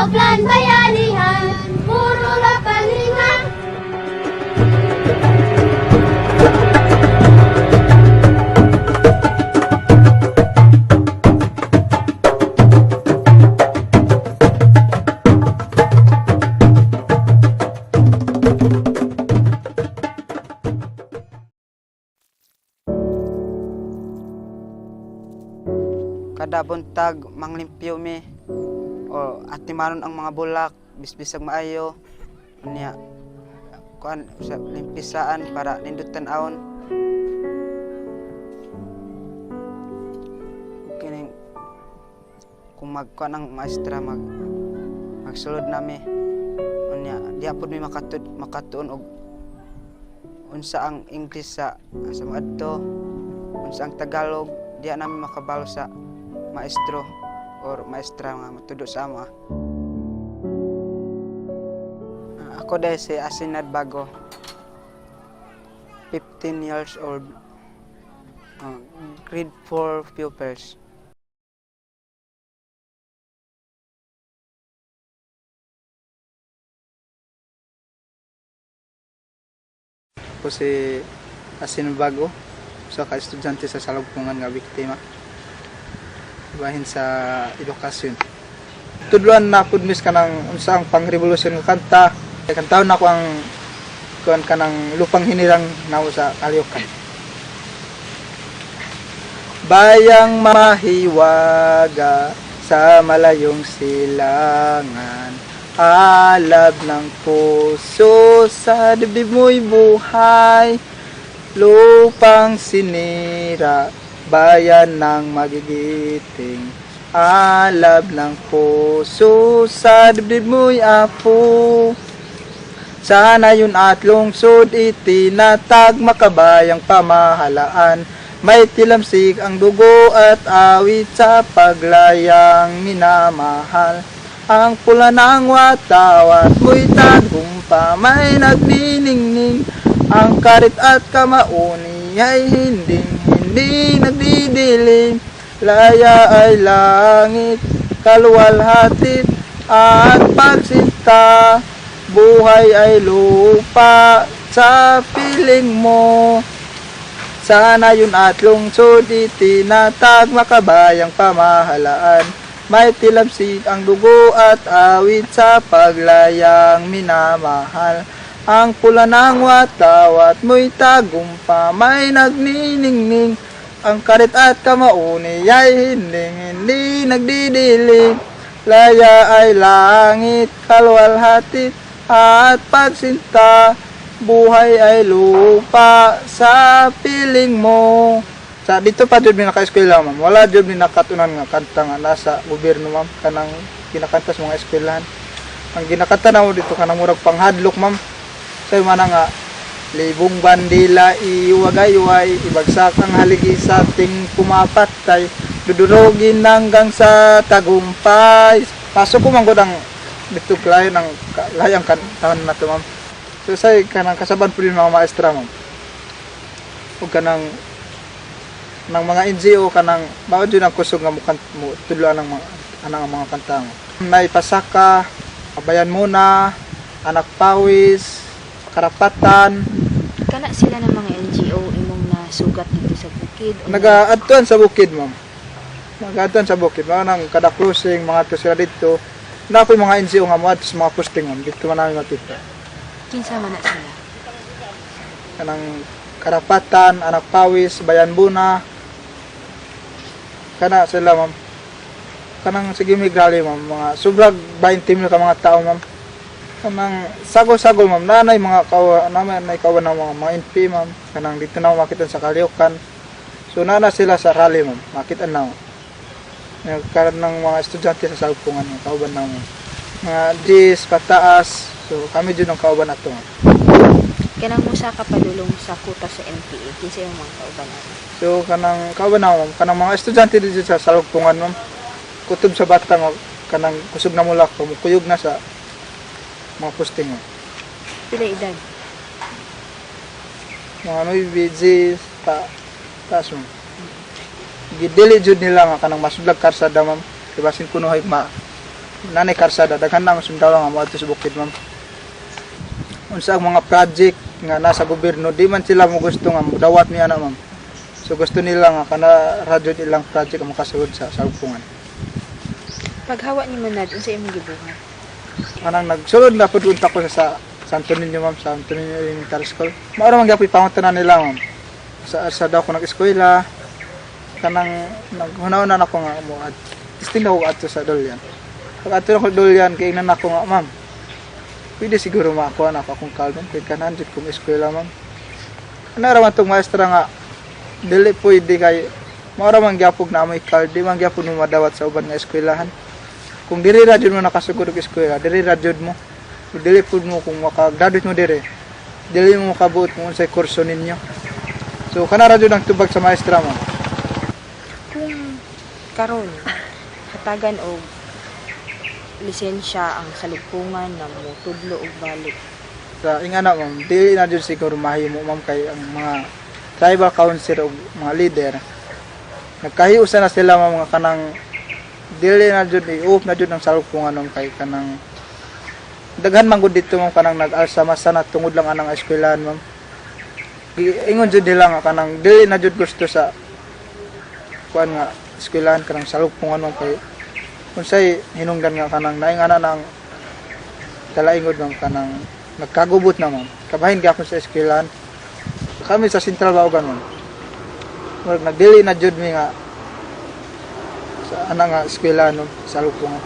Kauplan Bayanihan, puro lapalingan. Kada buntag manglimpyo mi o atimanon ang mga bulak bisbisag maayo. Niya kuan sa limpisaan para nindutan aon. Kining kung magkuan ang maestra mag magsulod nami. Unya di apod mi makatud makatuon og unsa ang English sa sa adto unsa ang Tagalog diya namin makabalo sa maestro or maestra nga matudo sa amo. ah. Ako dahil si Asinad Bago. 15 years old. Ah, grade 4 pupils. Ako si Asin Bago, sa ka-estudyante sa salugpungan nga biktima. Bahin sa edukasyon. Tudluan na pud mis kanang unsa ang pang-revolusyon nga kanta. Kay kantaon na ko ang kuan kanang lupang hinirang nawo sa kalyokan. Bayang mahiwaga sa malayong silangan Alab ng puso sa dibdib mo'y buhay Lupang sinira, bayan ng magigiting. Alab ng puso sa dibdib mo'y apo. Sana yun at lungsod itinatag makabayang pamahalaan. May tilamsik ang dugo at awit sa paglayang minamahal. Ang pula ng watawat mo'y tagumpa may nagniningning. Ang karit at kamauni ay hindi hindi nagdidilim Laya ay langit, kaluwalhati at pagsinta Buhay ay lupa sa piling mo. Sana yun at lungsod itinatag makabayang pamahalaan. May tilapsik ang dugo at awit sa paglayang minamahal Ang pula ng watawat mo'y tagumpa may nagniningning. Ang karit at kamauni ay hindi hindi nagdidilim Laya ay langit, kalwalhati at pagsinta. Buhay ay lupa sa piling mo. Sa dito pa jud mi naka-eskwela ma'am. Wala jud mi nakatunan nga kanta nga nasa gobyerno ma'am. Kanang kinakanta sa mga eskwelahan. Ang ginakanta na dito kanang murag panghadlok ma'am say man nga libong bandila iwagayway ibagsak ang haligi sa ating pumapatay dudurogin hanggang sa tagumpay. Pasok ko man gud ang dito layo ng ka- layang kantahan na to ma'am. So say kanang kasaban po yung mga maestra ma'am. Ug kanang ng mga NGO kanang bawat yun ang kusog nga mukan mo tudloan ng mga anang mga kanta mo naipasaka kabayan muna anak pawis karapatan. Kana sila ng mga NGO imong nasugat dito sa bukid. nagaadtuan sa bukid ma'am. Nagaadtuan sa bukid. Mga nang kada closing mga to sila dito. Na yung mga NGO nga mo sa mga posting ma'am. Dito man namin makita Kinsa man na sila. kanang karapatan anak pawis bayan buna. Kana sila ma'am. Kanang sige may gali ma'am. Mga sobrang 20 mil ka mga tao ma'am kanang sagol-sagol ma'am. Nanay mga kawa naman nay kawan ng mga mga NP ma'am. Kanang dito na makita sa Kaliokan so nana sila sa rally ma'am. Makita na ako. Karon ng mga estudyante sa sagpungan ng kauban ma'am. Mga Gs pataas. So kami dyan ang kauban na to ma'am. Kanang mo sa kapadulong sa kuta sa NPA. Kinsa yung mga kauban natin. So kanang kawan na ma'am, kanang mga estudyante dito sa salugtungan ma'am. Kutob sa bata nga kanang kusog na mula ko, kuyog na sa mga posting ma'am. Pila edad? Mga ano BG ta taas ma'am. Gidili jud nila nga kanang masudlag karsada ma'am. Kay basin kuno hay ma nanay karsada daghan na ang sundalo nga moadto sa bukid ma'am unsa ang mga project nga nasa gobyerno di man sila mo gusto nga dawat niya na ma'am so gusto nila nga kana radyo nilang project ang makasulod sa salpungan Paghawa ni Manad, unsa imong gibuhat? Kanang nagsulod na pud unta ko sa, sa Santo Niño ma'am sa Santo Niño Elementary School. Mao ra man gyapon panguntanan nila ma'am. Sa sa daw ko nag-eskwela. Kanang naghunaw na ako nga mo at na ako ato sa dulyan pag ato na ko dulyan kay na ako nga ma'am. Pwede siguro makakuha na ako akong kalmon kay kanan jud kong eskwela ma'am. Ano ra man tong maestra nga dili pwede kay mao ra man gyapon na may card di man gyapon mo madawat sa uban nga eskwelahan kung diri ra jud mo nakasugod og eskwela diri ra jud mo. Dili pud mo kung maka-graduate mo diri dili mo makabuot kung unsay kurso ninyo. So kana ra jud ang tubag sa maestra mo? Kung karon hatagan og lisensya ang salugpungan na mo tudlo og balik. sa ingana ma'am dili na jud siguro mahimo ma'am kay ang mga tribal council o mga leader. Nagkahiusa na sila mga kanang dili na jud i-off na jud ang salpungan ma'am kay kanang daghan man gud dito ma'am kanang nag-alsa masana tungod lang anang eskwelahan ma'am. Ingon jud nila nga kanang dili na jud gusto sa kuan nga eskwelahan kanang salpungan ma'am kay unsay hinungdan nga kanang naingana ng kalaingod ma'am kanang nagkagubot na ma'am. Kabahin gyapon sa eskwelahan. Kami sa sentral baogan ma'am. Nagdili na jud mi nga sa ana nga eskwelahan no, sa lupungan